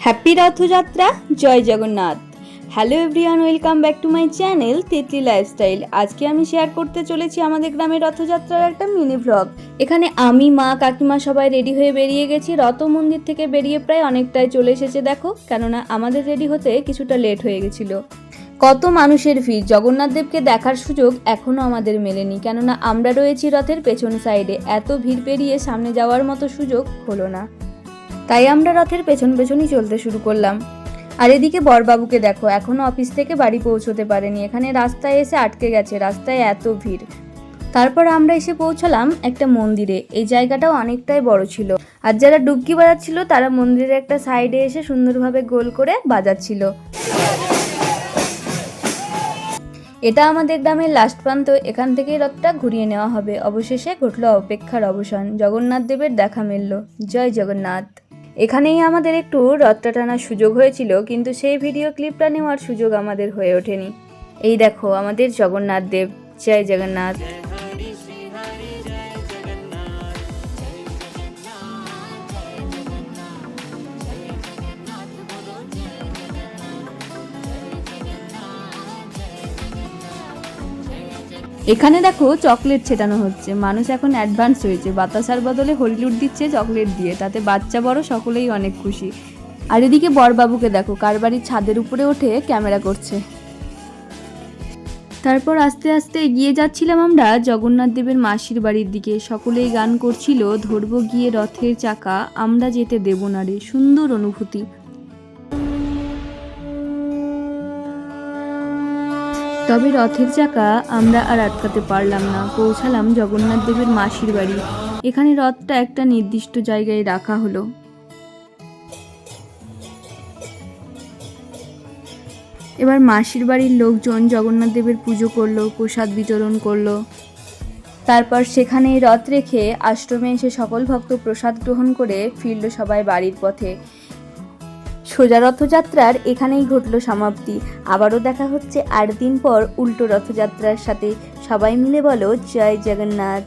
Happy Rathyatra Joy Jagannath hello everyone welcome back to my channel Tetli lifestyle আজকে আমি share করতে চলেছি আমাদের গ্রামের রথযাত্রার একটা মিনি ভ্লগ এখানে আমি, মা, কাকিমা সবাই রেডি হয়ে বেরিয়ে গেছি। রথ মন্দির থেকে বেরিয়ে প্রায় অনেকটাই চলে এসেছে, দেখো। কেননা আমাদের রেডি হতে কিছুটা লেট হয়ে গেছিল। কত মানুষের ভিড়। জগন্নাথ দেবকে দেখার সুযোগ এখনও আমাদের মেলেনি। কেননা আমরা রয়েছি রথের পেছন সাইডে এত ভিড় পেরিয়ে সামনে যাওয়ার মতো সুযোগ হলো না। তাই আমরা রথের পেছন পেছনই চলতে শুরু করলাম। আর এদিকে বরবাবুকে দেখো, এখনও অফিস থেকে বাড়ি পৌঁছতে পারেনি। এখানে রাস্তায় এসে আটকে গেছে, রাস্তায় এত ভিড়। তারপর আমরা এসে পৌঁছালাম একটা মন্দিরে। এই জায়গাটাও অনেকটাই বড় ছিল। আর যারা ডুবকি বাজাচ্ছিল, তারা মন্দিরের একটা সাইডে এসে সুন্দরভাবে গোল করে বাজাচ্ছিল। এটা আমাদের গ্রামের লাস্ট প্রান্ত। এখান থেকেই রথটা ঘুরিয়ে নেওয়া হবে। অবশেষে ঘটল অপেক্ষার অবসান। জগন্নাথ দেবের দেখা মিলল। জয় জগন্নাথ। এখানেই আমাদের একটু রথটা টানার সুযোগ হয়েছিল, কিন্তু সেই ভিডিও ক্লিপটা নেওয়ার সুযোগ আমাদের হয়ে ওঠেনি। এই দেখো, আমাদের জগন্নাথ দেব, জয় জগন্নাথ। এখানে দেখো চকলেট ছেটানো হচ্ছে। মানুষ এখন অ্যাডভান্স হয়েছে। বাতাসার বদলে হলিউড দিচ্ছে চকলেট দিয়ে। তাতে বাচ্চা বড়, সকলেই অনেক খুশি। আর এদিকে বরবাবুকে দেখো, কার বাড়ির ছাদের উপরে উঠে ক্যামেরা করছে। তারপর আস্তে আস্তে এগিয়ে যাচ্ছিলাম আমরা জগন্নাথ দেবের মাসির বাড়ির দিকে। সকলেই গান করছিল, ধরবো গিয়ে রথের চাকা, আমরা যেতে দেব না রে। সুন্দর অনুভূতি। তবে রথের চাকা আমরা আর আটকাতে পারলাম না। পৌঁছালাম জগন্নাথ দেবের মাসির বাড়ি। এখানে রথটা একটা নির্দিষ্ট জায়গায় রাখা হলো। এবার মাসির বাড়ির লোকজন জগন্নাথ দেবের পুজো করল, প্রসাদ বিতরণ করল। তারপর সেখানেই রথ রেখে আশ্রমে এসে সকল ভক্ত প্রসাদ গ্রহণ করে ফিরল সবাই বাড়ির পথে। সোজা রথযাত্রার এখানেই ঘটল সমাপ্তি। আবারও দেখা হচ্ছে আট দিন পর উল্টো রথযাত্রার সাথে। সবাই মিলে বলো, জয় জগন্নাথ।